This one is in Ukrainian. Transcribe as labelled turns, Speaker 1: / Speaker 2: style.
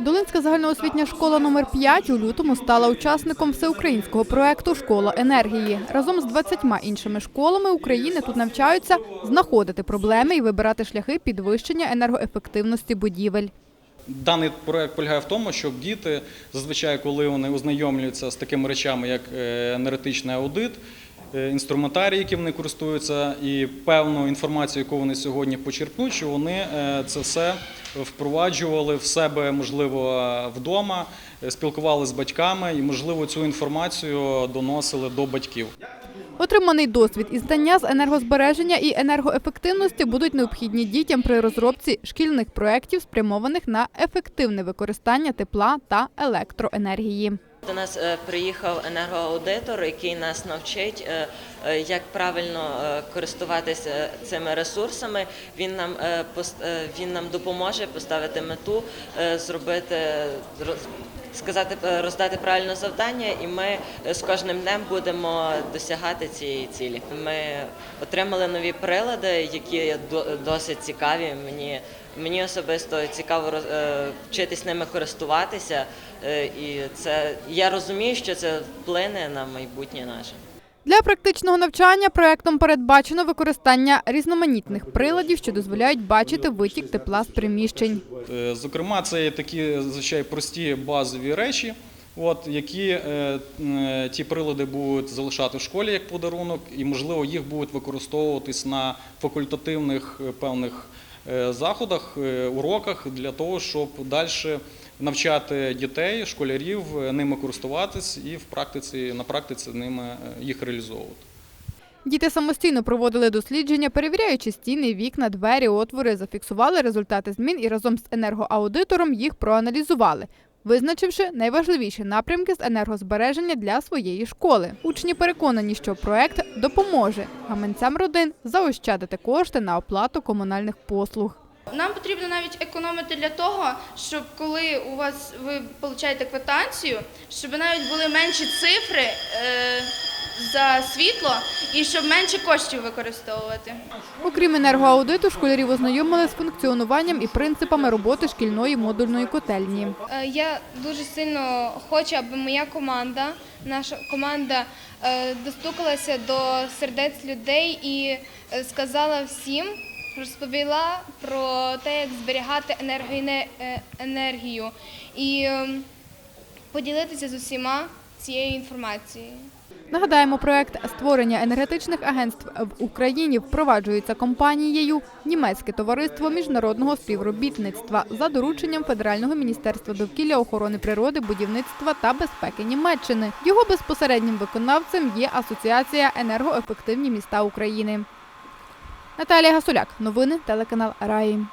Speaker 1: Долинська загальноосвітня школа номер 5 у лютому стала учасником всеукраїнського проекту Школа енергії. Разом з 20 іншими школами України тут навчаються знаходити проблеми і вибирати шляхи підвищення енергоефективності будівель.
Speaker 2: Даний проект полягає в тому, щоб діти зазвичай, коли вони ознайомлюються з такими речами, як е, енергетичний аудит, інструментарій, яким вони користуються, і певну інформацію, яку вони сьогодні почерпнуть, що вони е, це все впроваджували в себе, можливо, вдома, е, спілкувалися з батьками і, можливо, цю інформацію доносили до батьків.
Speaker 1: Отриманий досвід і знання з енергозбереження і енергоефективності будуть необхідні дітям при розробці шкільних проєктів, спрямованих на ефективне використання тепла та електроенергії.
Speaker 3: До нас е, приїхав енергоаудитор, який нас навчить, е, е, як правильно користуватися цими ресурсами. Він нам він нам допоможе поставити мету, зробити сказати, роздати правильне завдання, і ми з кожним днем будемо досягати цієї цілі. Ми отримали нові прилади, які до- досить цікаві. Мені мені особисто цікаво е, вчитись ними користуватися, е, і це я розумію, що це вплине на майбутнє наше.
Speaker 1: Для практичного навчання проектом передбачено використання різноманітних приладів, що дозволяють бачити витік тепла з приміщень.
Speaker 2: Е, Зокрема, це є такі зазвичай прості базові речі, от, які е, ті прилади будуть залишати в школі як подарунок, і, можливо, їх будуть використовуватись на факультативних певних заходах, е, уроках для того, щоб далі навчати дітей, школярів е, ними користуватись і в практиці, на практиці ними е, їх реалізовувати.
Speaker 1: Діти самостійно проводили дослідження, перевіряючи стіни, вікна, двері, отвори, зафіксували результати змін і разом з енергоаудитором їх проаналізували. Визначивши найважливіші напрямки з енергозбереження для своєї школи, учні переконані, що проект допоможе гаманцям родин заощадити кошти на оплату комунальних послуг.
Speaker 4: Нам потрібно навіть економити для того, щоб коли у вас ви получаєте квитанцію, щоб навіть були менші цифри е, за світло і щоб менше коштів використовувати.
Speaker 1: Окрім енергоаудиту, школярів ознайомили з функціонуванням і принципами роботи шкільної модульної котельні.
Speaker 5: Е, Я дуже сильно хочу, аби моя команда, наша команда е, достукалася до сердець людей і е, сказала всім, розповіла про те, як зберігати енергію і ем, поділитися з усіма цією інформацією.
Speaker 1: Нагадаємо, проект створення енергетичних агентств в Україні впроваджується компанією Німецьке товариство міжнародного співробітництва за дорученням Федерального міністерства довкілля, охорони природи, будівництва та безпеки Німеччини. Його безпосереднім виконавцем є Асоціація енергоефективні міста України. Наталія Гасуляк, новини телеканал Раї.